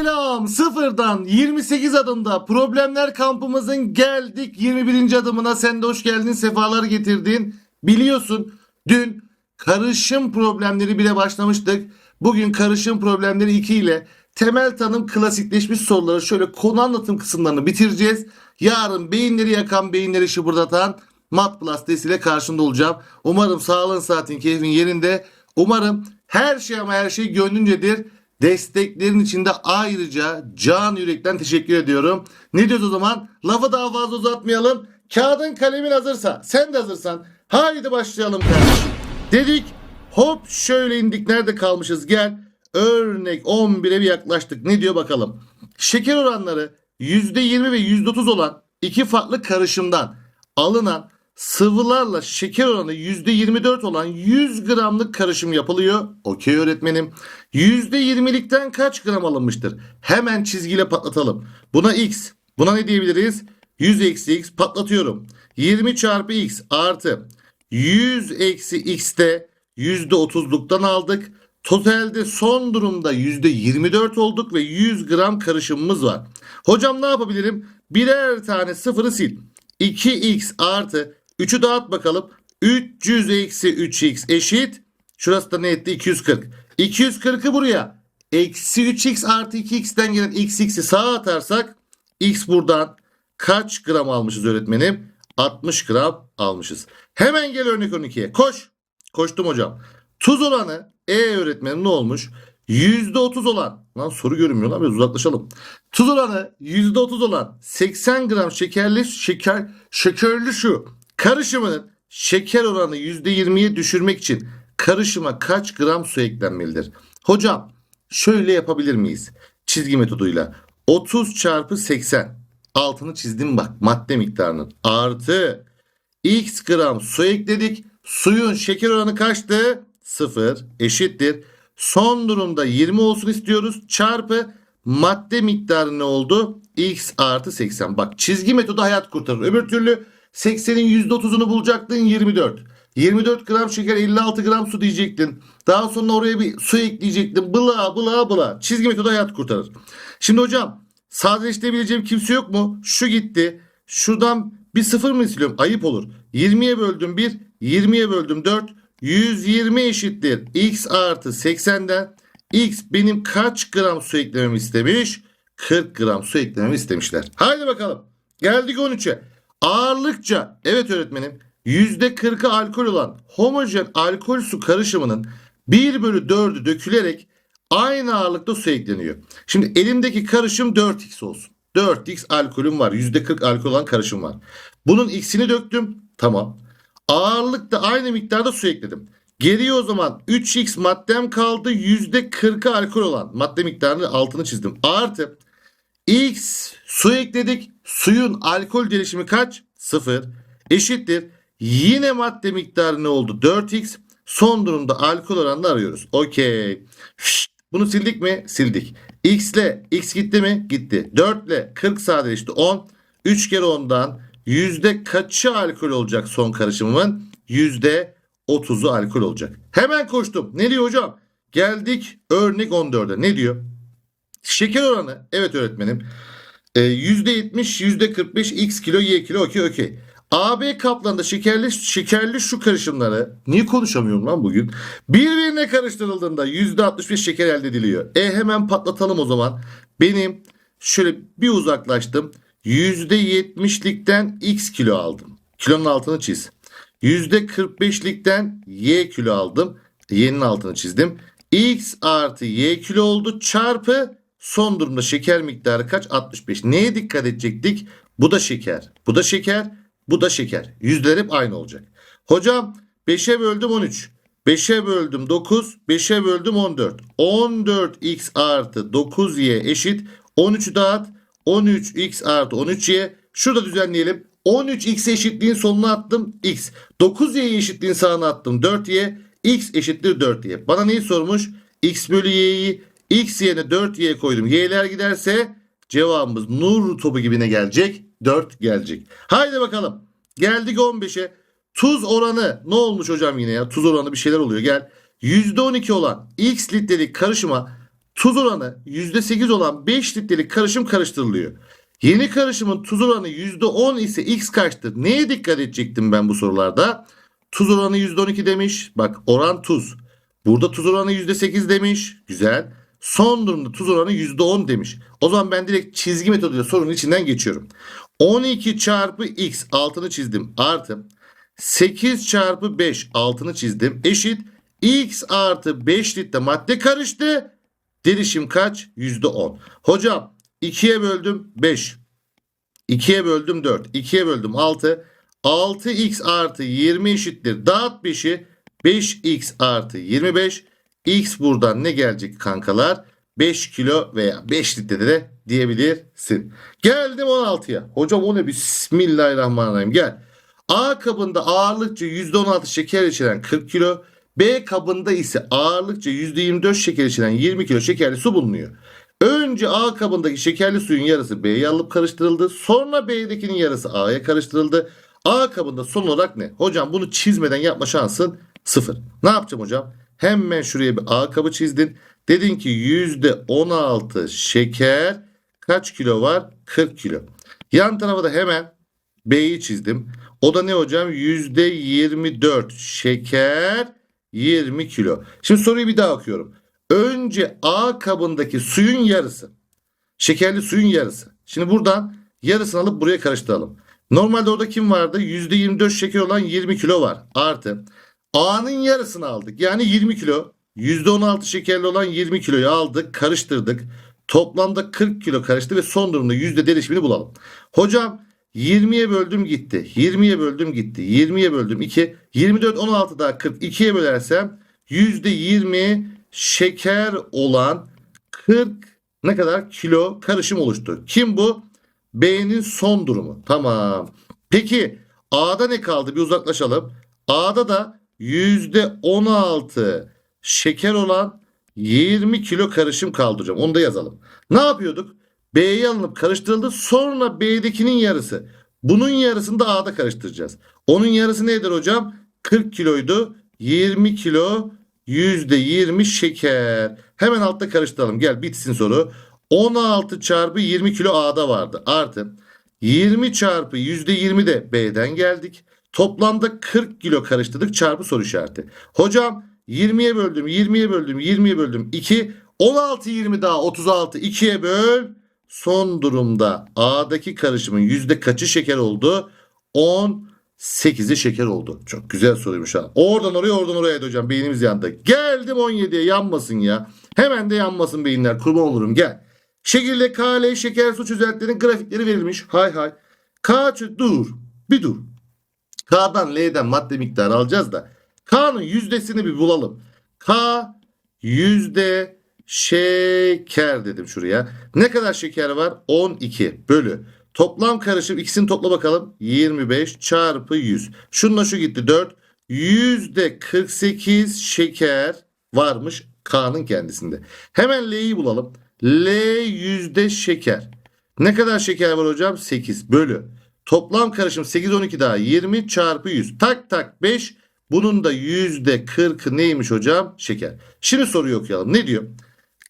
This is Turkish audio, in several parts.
Selam sıfırdan 28 adımda problemler kampımızın geldik 21. adımına sen de hoş geldin sefalar getirdin. Biliyorsun dün karışım problemleri bile başlamıştık. Bugün karışım problemleri 2 ile temel tanım klasikleşmiş soruları şöyle konu anlatım kısımlarını bitireceğiz. Yarın beyinleri yakan beyinleri şıbırdatan Mat Plus ile karşında olacağım. Umarım sağlığın saatin keyfin yerinde. Umarım her şey ama her şey gönlüncedir. Desteklerin içinde ayrıca can yürekten teşekkür ediyorum. Ne diyoruz o zaman? Lafı daha fazla uzatmayalım. Kağıdın kalemin hazırsa, sen de hazırsan haydi başlayalım kardeşim. Dedik hop şöyle indik nerede kalmışız gel. Örnek 11'e bir yaklaştık. Ne diyor bakalım. Şeker oranları %20 ve %30 olan iki farklı karışımdan alınan sıvılarla şeker oranı %24 olan 100 gramlık karışım yapılıyor. Okey öğretmenim. %20'likten kaç gram alınmıştır? Hemen çizgiyle patlatalım. Buna x. Buna ne diyebiliriz? 100 eksi x patlatıyorum. 20 çarpı x artı 100 eksi x'te %30'luktan aldık. Totalde son durumda %24 olduk ve 100 gram karışımımız var. Hocam ne yapabilirim? Birer tane sıfırı sil. 2x artı 3'ü dağıt bakalım. 300 eksi 3x eşit. Şurası da ne etti? 240. 240'ı buraya. Eksi 3x artı 2x'ten gelen x x'i sağa atarsak x buradan kaç gram almışız öğretmenim? 60 gram almışız. Hemen gel örnek 12'ye. Koş. Koştum hocam. Tuz oranı E öğretmenim ne olmuş? %30 olan. Lan soru görünmüyor lan biraz uzaklaşalım. Tuz oranı %30 olan 80 gram şekerli şeker şekerli şu karışımının şeker oranı %20'ye düşürmek için karışıma kaç gram su eklenmelidir? Hocam şöyle yapabilir miyiz? Çizgi metoduyla 30 çarpı 80 altını çizdim bak madde miktarının artı x gram su ekledik. Suyun şeker oranı kaçtı? 0 eşittir. Son durumda 20 olsun istiyoruz. Çarpı madde miktarı ne oldu? X artı 80. Bak çizgi metodu hayat kurtarır. Öbür türlü 80'in %30'unu bulacaktın 24. 24 gram şeker 56 gram su diyecektin. Daha sonra oraya bir su ekleyecektin. Bıla bıla bıla. Çizgi metodu hayat kurtarır. Şimdi hocam sadeleştirebileceğim kimse yok mu? Şu gitti. Şuradan bir sıfır mı siliyorum? Ayıp olur. 20'ye böldüm 1. 20'ye böldüm 4. 120 eşittir. X artı 80'den X benim kaç gram su eklememi istemiş? 40 gram su eklememi istemişler. Haydi bakalım. Geldik 13'e. Ağırlıkça evet öğretmenim %40'ı alkol olan homojen alkol su karışımının 1 bölü 4'ü dökülerek aynı ağırlıkta su ekleniyor. Şimdi elimdeki karışım 4x olsun. 4x alkolüm var. %40 alkol olan karışım var. Bunun x'ini döktüm. Tamam. Ağırlıkta aynı miktarda su ekledim. Geriye o zaman 3x maddem kaldı. %40'ı alkol olan madde miktarını altını çizdim. Artı x su ekledik. Suyun alkol derişimi kaç? 0. Eşittir. Yine madde miktarı ne oldu? 4x. Son durumda alkol oranını arıyoruz. Okey. Bunu sildik mi? Sildik. X ile x gitti mi? Gitti. 4 ile 40 sadeleşti. 10. 3 kere 10'dan yüzde kaçı alkol olacak son karışımımın? Yüzde 30'u alkol olacak. Hemen koştum. Ne diyor hocam? Geldik örnek 14'e. Ne diyor? Şeker oranı. Evet öğretmenim. Ee, %70, %45 x kilo y kilo okey okey. AB kaplarında şekerli şekerli şu karışımları niye konuşamıyorum lan bugün? Birbirine karıştırıldığında %65 şeker elde ediliyor. E hemen patlatalım o zaman. Benim şöyle bir uzaklaştım. %70'likten x kilo aldım. Kilonun altını çiz. %45'likten y kilo aldım. Y'nin altını çizdim. X artı y kilo oldu çarpı son durumda şeker miktarı kaç? 65. Neye dikkat edecektik? Bu da şeker. Bu da şeker. Bu da şeker. Yüzler hep aynı olacak. Hocam 5'e böldüm 13. 5'e böldüm 9. 5'e böldüm 14. 14x artı 9y eşit. 13'ü dağıt. 13x artı 13y. Şurada düzenleyelim. 13x eşitliğin sonuna attım x. 9y eşitliğin sağına attım 4y. x eşittir 4y. Bana neyi sormuş? x bölü y'yi x yerine 4y koydum. y'ler giderse cevabımız nur topu gibine gelecek. 4 gelecek. Haydi bakalım. Geldik 15'e. Tuz oranı ne olmuş hocam yine ya? Tuz oranı bir şeyler oluyor. Gel. %12 olan x litrelik karışıma tuz oranı %8 olan 5 litrelik karışım karıştırılıyor. Yeni karışımın tuz oranı %10 ise x kaçtır? Neye dikkat edecektim ben bu sorularda? Tuz oranı %12 demiş. Bak oran tuz. Burada tuz oranı %8 demiş. Güzel. Son durumda tuz oranı %10 demiş. O zaman ben direkt çizgi metoduyla sorunun içinden geçiyorum. 12 çarpı x altını çizdim artı 8 çarpı 5 altını çizdim eşit x artı 5 litre madde karıştı. Derişim kaç? %10. Hocam 2'ye böldüm 5. 2'ye böldüm 4. 2'ye böldüm 6. 6x artı 20 eşittir. Dağıt 5'i 5x artı 25. X buradan ne gelecek kankalar? 5 kilo veya 5 litre de diyebilirsin. Geldim 16'ya. Hocam o ne? Bismillahirrahmanirrahim. Gel. A kabında ağırlıkça %16 şeker içeren 40 kilo. B kabında ise ağırlıkça %24 şeker içeren 20 kilo şekerli su bulunuyor. Önce A kabındaki şekerli suyun yarısı B'ye alıp karıştırıldı. Sonra B'dekinin yarısı A'ya karıştırıldı. A kabında son olarak ne? Hocam bunu çizmeden yapma şansın sıfır. Ne yapacağım hocam? Hemen şuraya bir A kabı çizdin. Dedin ki %16 şeker kaç kilo var? 40 kilo. Yan tarafa da hemen B'yi çizdim. O da ne hocam? %24 şeker 20 kilo. Şimdi soruyu bir daha okuyorum. Önce A kabındaki suyun yarısı. Şekerli suyun yarısı. Şimdi buradan yarısını alıp buraya karıştıralım. Normalde orada kim vardı? %24 şeker olan 20 kilo var. Artı A'nın yarısını aldık. Yani 20 kilo. %16 şekerli olan 20 kiloyu aldık. Karıştırdık. Toplamda 40 kilo karıştı ve son durumda yüzde derişimini bulalım. Hocam 20'ye böldüm gitti. 20'ye böldüm gitti. 20'ye böldüm 2. 24 16 daha 40. 2'ye bölersem %20 şeker olan 40 ne kadar kilo karışım oluştu. Kim bu? B'nin son durumu. Tamam. Peki A'da ne kaldı? Bir uzaklaşalım. A'da da %16 şeker olan 20 kilo karışım kaldı. Onu da yazalım. Ne yapıyorduk? B'ye alınıp karıştırıldı. Sonra B'dekinin yarısı. Bunun yarısını da A'da karıştıracağız. Onun yarısı nedir hocam? 40 kiloydu. 20 kilo %20 şeker. Hemen altta karıştıralım. Gel bitsin soru. 16 çarpı 20 kilo A'da vardı. Artı 20 çarpı %20 de B'den geldik. Toplamda 40 kilo karıştırdık çarpı soru işareti. Hocam 20'ye böldüm, 20'ye böldüm, 20'ye böldüm 2. 16, 20 daha 36. 2'ye böl. Son durumda A'daki karışımın yüzde kaçı şeker oldu? 18'i şeker oldu. Çok güzel soruymuş ha. Oradan oraya oradan oraya hocam. Beynimiz yandı. Geldim 17'ye yanmasın ya. Hemen de yanmasın beyinler. Kurban olurum gel. Şekilde KL şeker su çözeltilerin grafikleri verilmiş. Hay hay. K dur. Bir dur. K'dan L'den madde miktarı alacağız da. K'nın yüzdesini bir bulalım. K yüzde şeker dedim şuraya. Ne kadar şeker var? 12 bölü. Toplam karışım ikisini topla bakalım. 25 çarpı 100. Şununla şu gitti 4. Yüzde 48 şeker varmış K'nın kendisinde. Hemen L'yi bulalım. L yüzde şeker. Ne kadar şeker var hocam? 8 bölü. Toplam karışım 8 12 daha 20 çarpı 100. Tak tak 5. Bunun da yüzde 40'ı neymiş hocam? Şeker. Şimdi soruyu okuyalım. Ne diyor?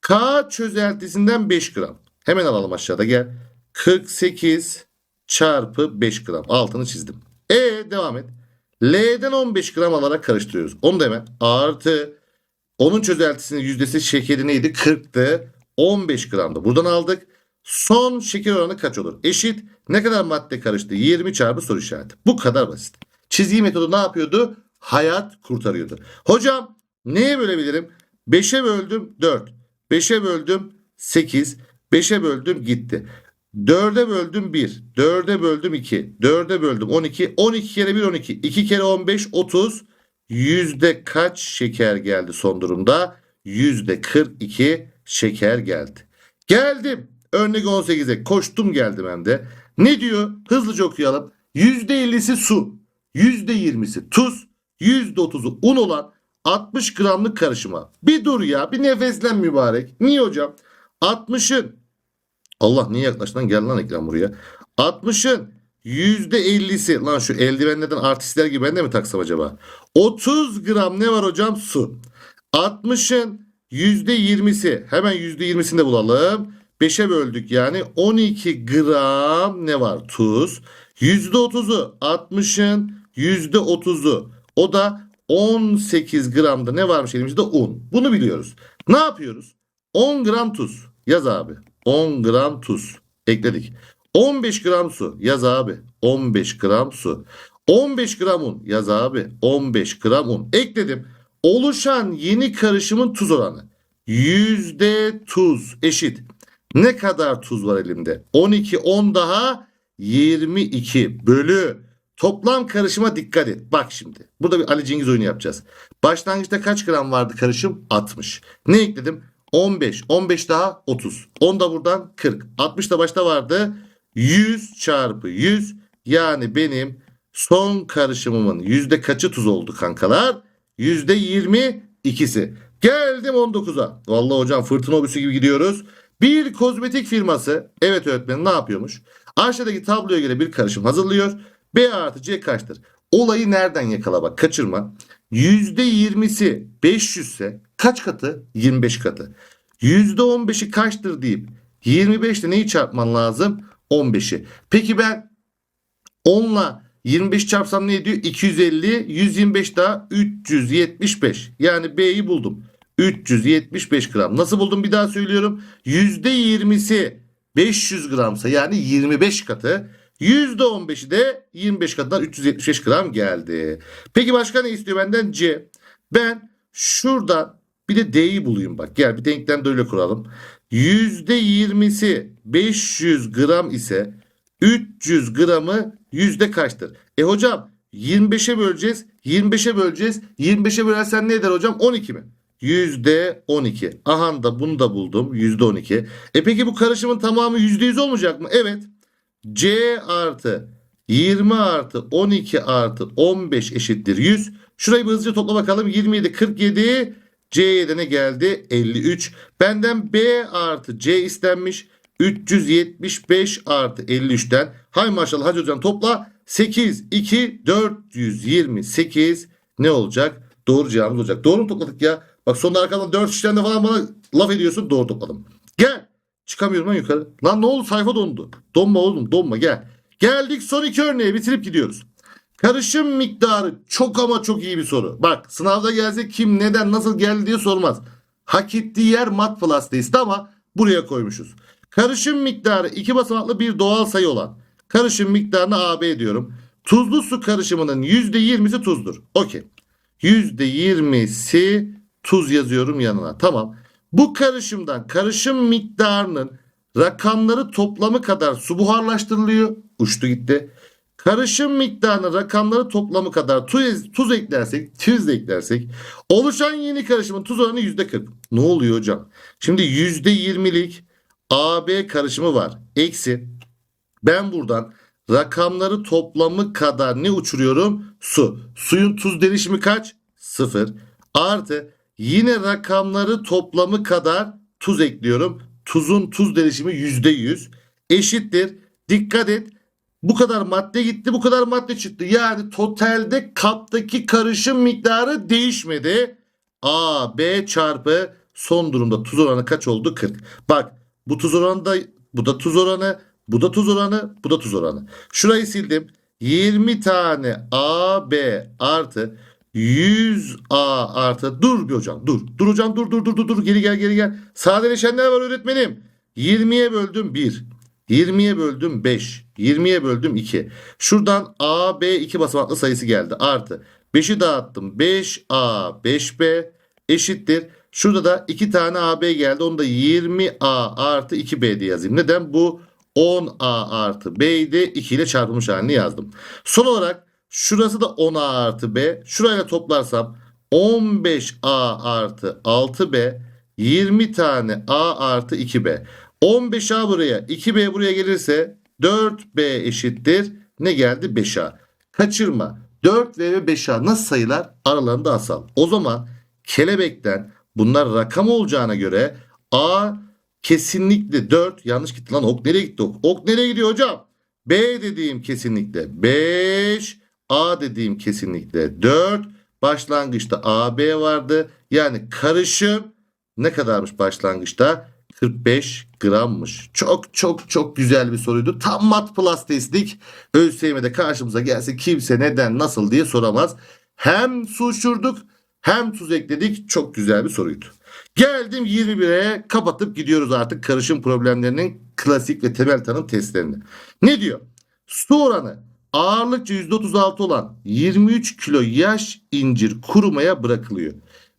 K çözeltisinden 5 gram. Hemen alalım aşağıda gel. 48 çarpı 5 gram. Altını çizdim. E devam et. L'den 15 gram alarak karıştırıyoruz. Onu da hemen artı onun çözeltisinin yüzdesi şekeri neydi? 40'tı. 15 gramdı. Buradan aldık. Son şeker oranı kaç olur? Eşit. Ne kadar madde karıştı? 20 çarpı soru işareti. Bu kadar basit. Çizgi metodu ne yapıyordu? Hayat kurtarıyordu. Hocam neye bölebilirim? 5'e böldüm 4. 5'e böldüm 8. 5'e böldüm gitti. 4'e böldüm 1. 4'e böldüm 2. 4'e böldüm 12. 12 kere 1 12. 2 kere 15 30. Yüzde kaç şeker geldi son durumda? Yüzde 42 şeker geldi. Geldim. Örnek 18'e koştum geldim hem de. Ne diyor? Hızlıca okuyalım. %50'si su. %20'si tuz. %30'u un olan 60 gramlık karışıma. Bir dur ya. Bir nefeslen mübarek. Niye hocam? 60'ın Allah niye yaklaştın? Gel lan ekran buraya. 60'ın %50'si lan şu eldivenlerden artistler gibi ben de mi taksam acaba? 30 gram ne var hocam? Su. 60'ın %20'si hemen %20'sini de bulalım. 5'e böldük yani 12 gram ne var? Tuz. %30'u 60'ın %30'u o da 18 gramda ne varmış elimizde? Un. Bunu biliyoruz. Ne yapıyoruz? 10 gram tuz. Yaz abi. 10 gram tuz. Ekledik. 15 gram su. Yaz abi. 15 gram su. 15 gram un. Yaz abi. 15 gram un. Ekledim. Oluşan yeni karışımın tuz oranı. Yüzde tuz eşit. Ne kadar tuz var elimde? 12, 10 daha 22 bölü. Toplam karışıma dikkat et. Bak şimdi. Burada bir Ali Cengiz oyunu yapacağız. Başlangıçta kaç gram vardı karışım? 60. Ne ekledim? 15. 15 daha 30. 10 da buradan 40. 60 da başta vardı. 100 çarpı 100. Yani benim son karışımımın yüzde kaçı tuz oldu kankalar? Yüzde 22'si. Geldim 19'a. Vallahi hocam fırtına obüsü gibi gidiyoruz. Bir kozmetik firması evet öğretmenim ne yapıyormuş? Aşağıdaki tabloya göre bir karışım hazırlıyor. B artı C kaçtır? Olayı nereden yakala bak kaçırma. %20'si 500 ise kaç katı? 25 katı. %15'i kaçtır deyip 25 ile neyi çarpman lazım? 15'i. Peki ben 10 ile 25 çarpsam ne ediyor? 250, 125 daha 375. Yani B'yi buldum. 375 gram. Nasıl buldum bir daha söylüyorum. %20'si 500 gramsa yani 25 katı. %15'i de 25 katından 375 gram geldi. Peki başka ne istiyor benden? C. Ben şuradan bir de D'yi bulayım bak. Gel bir denklem de öyle kuralım. %20'si 500 gram ise 300 gramı yüzde kaçtır? E hocam 25'e böleceğiz. 25'e böleceğiz. 25'e bölersen ne eder hocam? 12 mi? Yüzde 12. Aha da bunu da buldum. Yüzde 12. E peki bu karışımın tamamı yüzde 100 olmayacak mı? Evet. C artı 20 artı 12 artı 15 eşittir 100. Şurayı bir hızlıca topla bakalım. 27, 47. C'ye de ne geldi? 53. Benden B artı C istenmiş. 375 artı 53'ten. Hay maşallah hadi hocam topla. 8, 2, 428 ne olacak? Doğru cevabımız olacak. Doğru mu topladık ya? Bak sonunda arkadan 4 işlemde falan bana laf ediyorsun. Doğru topladım. Gel. Çıkamıyorum lan yukarı. Lan ne oldu sayfa dondu. Donma oğlum donma gel. Geldik son iki örneğe bitirip gidiyoruz. Karışım miktarı çok ama çok iyi bir soru. Bak sınavda gelse kim neden nasıl geldi diye sormaz. Hak ettiği yer mat plus ama buraya koymuşuz. Karışım miktarı iki basamaklı bir doğal sayı olan karışım miktarını AB diyorum. Tuzlu su karışımının %20'si tuzdur. Okey. %20'si tuz yazıyorum yanına. Tamam. Bu karışımdan karışım miktarının rakamları toplamı kadar su buharlaştırılıyor. Uçtu gitti. Karışım miktarının rakamları toplamı kadar tuz, tuz eklersek, tuz eklersek oluşan yeni karışımın tuz oranı %40. Ne oluyor hocam? Şimdi %20'lik AB karışımı var. Eksi ben buradan rakamları toplamı kadar ne uçuruyorum? Su. Suyun tuz derişimi kaç? Sıfır. Artı yine rakamları toplamı kadar tuz ekliyorum. Tuzun tuz derişimi yüzde yüz. Eşittir. Dikkat et. Bu kadar madde gitti bu kadar madde çıktı. Yani totalde kaptaki karışım miktarı değişmedi. A, B çarpı son durumda tuz oranı kaç oldu? 40. Bak bu tuz oranı da bu da tuz oranı. Bu da tuz oranı, bu da tuz oranı. Şurayı sildim. 20 tane AB artı 100A artı dur hocam dur. Dur hocam dur dur dur dur dur geri gel geri gel. Sadeleşenler var öğretmenim. 20'ye böldüm 1. 20'ye böldüm 5. 20'ye böldüm 2. Şuradan A, B 2 basamaklı sayısı geldi. Artı 5'i dağıttım. 5A, 5B eşittir. Şurada da 2 tane AB geldi. Onu da 20A artı 2B diye yazayım. Neden? Bu 10A artı B'yi de 2 ile çarpılmış halini yazdım. Son olarak şurası da 10A artı B. Şurayla toplarsam 15A artı 6B 20 tane A artı 2B. 15A buraya 2B buraya gelirse 4B eşittir. Ne geldi? 5A. Kaçırma. 4V ve 5A nasıl sayılar? Aralarında asal. O zaman kelebekten bunlar rakam olacağına göre A kesinlikle 4. Yanlış gitti lan. Ok nereye gitti ok? Ok nereye gidiyor hocam? B dediğim kesinlikle 5. A dediğim kesinlikle 4. Başlangıçta AB vardı. Yani karışım ne kadarmış başlangıçta? 45 grammış. Çok çok çok güzel bir soruydu. Tam mat plus testlik. ÖSYM'de karşımıza gelse kimse neden nasıl diye soramaz. Hem su uçurduk hem tuz ekledik. Çok güzel bir soruydu. Geldim 21'e kapatıp gidiyoruz artık karışım problemlerinin klasik ve temel tanım testlerine. Ne diyor? Su oranı ağırlıkça %36 olan 23 kilo yaş incir kurumaya bırakılıyor.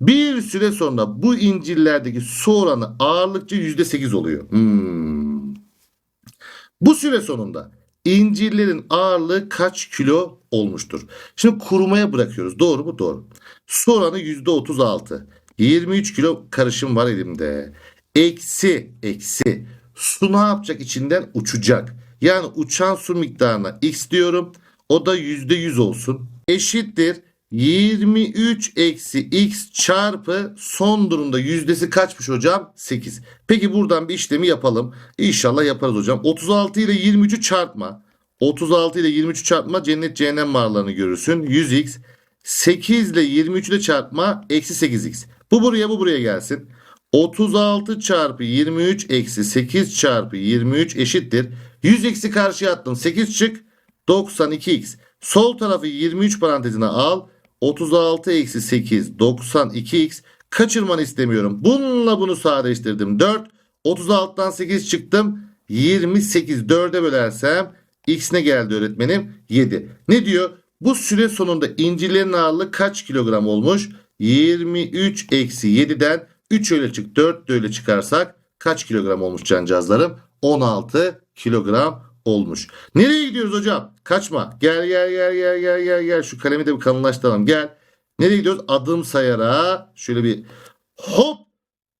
Bir süre sonra bu incirlerdeki su oranı ağırlıkça %8 oluyor. Hmm. Bu süre sonunda incirlerin ağırlığı kaç kilo olmuştur? Şimdi kurumaya bırakıyoruz. Doğru mu? Doğru. Su oranı %36. 23 kilo karışım var elimde. Eksi, eksi. Su ne yapacak? İçinden uçacak. Yani uçan su miktarına x diyorum. O da %100 olsun. Eşittir 23 eksi x çarpı son durumda yüzdesi kaçmış hocam? 8. Peki buradan bir işlemi yapalım. İnşallah yaparız hocam. 36 ile 23'ü çarpma. 36 ile 23'ü çarpma cennet cehennem varlarını görürsün. 100x. 8 ile 23'ü de çarpma. Eksi 8x. Bu buraya bu buraya gelsin. 36 çarpı 23 eksi 8 çarpı 23 eşittir. 100 eksi karşıya attım. 8 çık. 92x. Sol tarafı 23 parantezine al. 36 eksi 8 92x. Kaçırmanı istemiyorum. Bununla bunu sadeleştirdim. 4. 36'dan 8 çıktım. 28 4'e bölersem x ne geldi öğretmenim? 7. Ne diyor? Bu süre sonunda incirlerin ağırlığı kaç kilogram olmuş? 23 eksi 7'den 3 öyle çık 4 de öyle çıkarsak kaç kilogram olmuş cancağızlarım? 16 kilogram olmuş. Nereye gidiyoruz hocam? Kaçma. Gel gel gel gel gel gel gel. Şu kalemi de bir kalınlaştıralım. Gel. Nereye gidiyoruz? Adım sayarak şöyle bir hop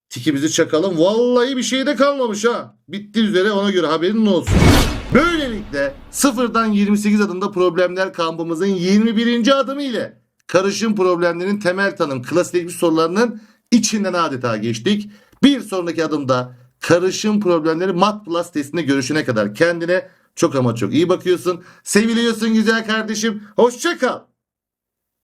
tikimizi çakalım. Vallahi bir şey de kalmamış ha. Bitti üzere ona göre haberin olsun. Böylelikle sıfırdan 28 adımda problemler kampımızın 21. adımı ile karışım problemlerin temel tanım klasik sorularının içinden adeta geçtik. Bir sonraki adımda karışım problemleri Mat Plus testinde görüşene kadar kendine çok ama çok iyi bakıyorsun. Seviliyorsun güzel kardeşim. Hoşça kal.